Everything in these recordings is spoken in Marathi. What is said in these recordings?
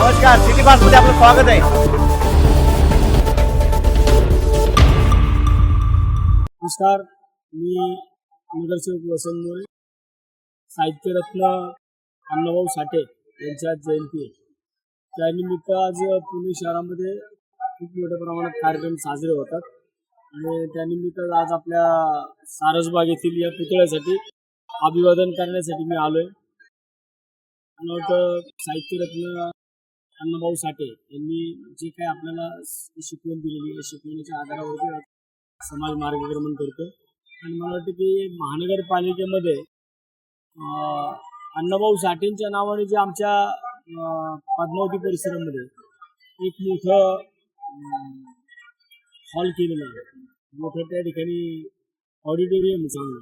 नमस्कार सिटी पासमध्ये आपलं स्वागत आहे. नमस्कार मी नगरसेवक वसंत मोरे साहित्यरत्न अण्णाभाऊ साठे यांच्या आज जयंती आहे त्यानिमित्त आज पुणे शहरामध्ये खूप मोठ्या प्रमाणात कार्यक्रम साजरे होतात. आणि त्यानिमित्त आज आपल्या सारसबाग येथील या पुतळ्यासाठी अभिवादन करण्यासाठी मी आलोय. मला वाटतं साहित्यरत्न अण्णाभाऊ साठे यांनी जे काय आपल्याला शिकवण दिलेली आहे शिकवण्याच्या आधारावरती समाज मार्गक्रमण करतो आणि मला वाटतं की महानगरपालिकेमध्ये अण्णाभाऊ साठेंच्या नावाने जे आमच्या पद्मावती परिसरामध्ये एक मोठं हॉल केलेलं आहे. मोठं त्या ठिकाणी ऑडिटोरियम चांगलं.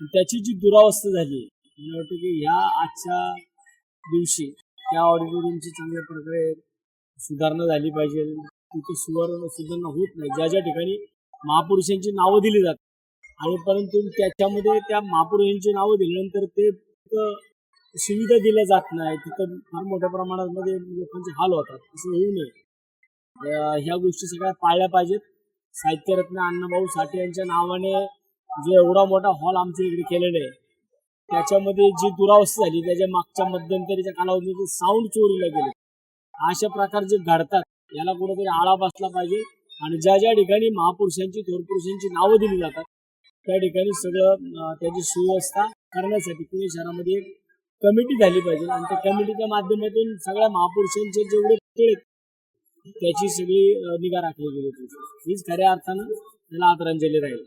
त्याची जी दुरावस्था झाली मला वाटतं की ह्या आजच्या दिवशी त्या ऑडिटोरियमची चांगल्या प्रकारे सुधारणा झाली पाहिजे. तिथे सुवर्ण सुधारणा होत नाही. ज्या ज्या ठिकाणी महापुरुषांची नावं दिली जातात. आणि परंतु त्याच्यामध्ये त्या महापुरुषांची नावं दिल्यानंतर ते सुविधा दिल्या जात नाही. तिथं फार मोठ्या प्रमाणामध्ये लोकांचे हाल होतात. असं होऊ नये. ह्या गोष्टी सगळ्या पाळल्या पाहिजेत. साहित्यरत्न अण्णाभाऊ साठे यांच्या नावाने जो एवढा मोठा हॉल आमच्या इकडे केलेला आहे त्याच्यामध्ये जी दुरावस्था झाली त्याच्या मागच्या मध्यंतरीच्या कालावधीमध्ये साऊंड चोरीला गेले. अशा प्रकार जे घडतात याला कुठेतरी आळा बसला पाहिजे आणि ज्या ज्या ठिकाणी महापुरुषांची थोर पुरुषांची नावं दिली जातात त्या ठिकाणी सगळं त्याची सुव्यवस्था करण्यासाठी पुणे शहरामध्ये एक कमिटी झाली पाहिजे. आणि त्या कमिटीच्या माध्यमातून सगळ्या महापुरुषांचे जेवढे पुतळे आहेत, त्याची सगळी निगा राखली गेली पाहिजे. हीच खऱ्या अर्थानं त्याला आदरांजली राहील.